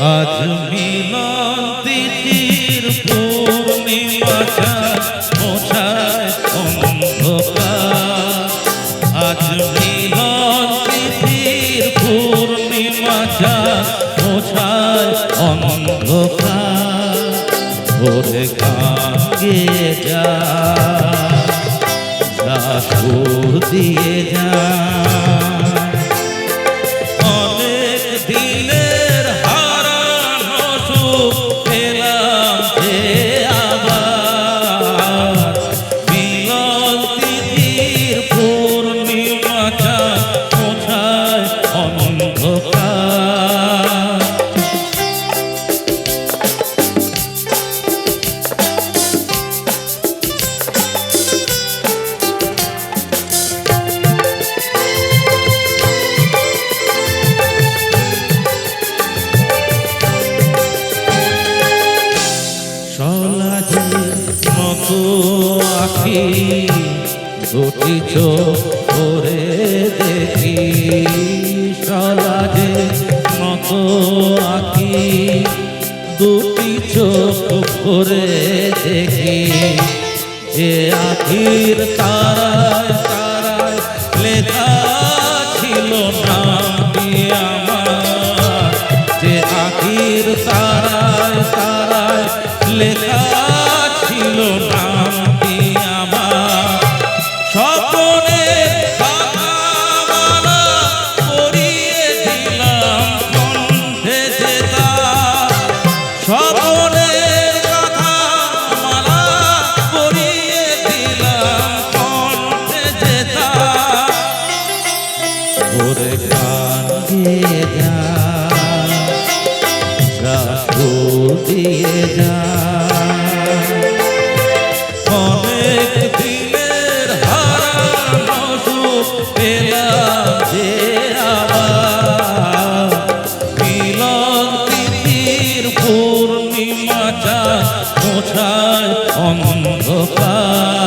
আজ মিলন তিথির পূর্ণিমা চাঁদ মোছায় অন্ধকার। আজ মিলন তিথির পূর্ণিমা চাঁদ মোছায় অন্ধকার। ভোরে গাঙ্গে যা দিয়ে যা। আখি দুটি চোখ করে দেখি সলাজের মতো আঁকি। দুটি চোখ করে দেখি, যে আখির তারায় তারায় লেখা ছিল নামটি আমার। যে আখির তারায় তারায় লেখা পেলাম যে মিলন তিথির পূর্ণিমা চাঁদ মোছায় অন্ধকার?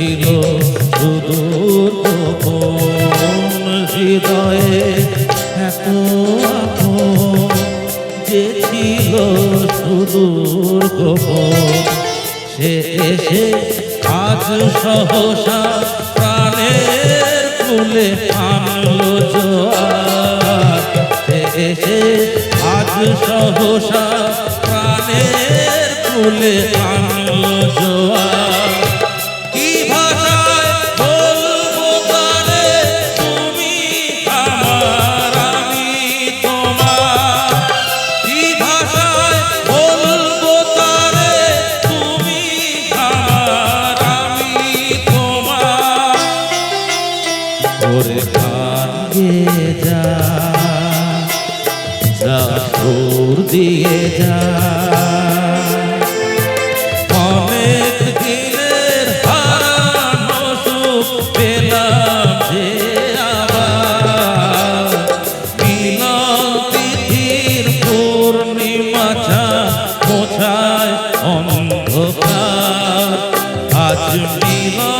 ছিল সুদূর হৃদয়ে এত যে ছিল সুদূর সে এসে আজ সহসা প্রাণের কুলে আনলো জোয়ার। এসে আজ সহসা প্রাণের কুলে জোয়ার। গান গেয়ে যা যা দিয়ে যা। অনেক দিনের হারানো সুখ পেলাম যে মোছায় অন্ধকার। আজ মিলন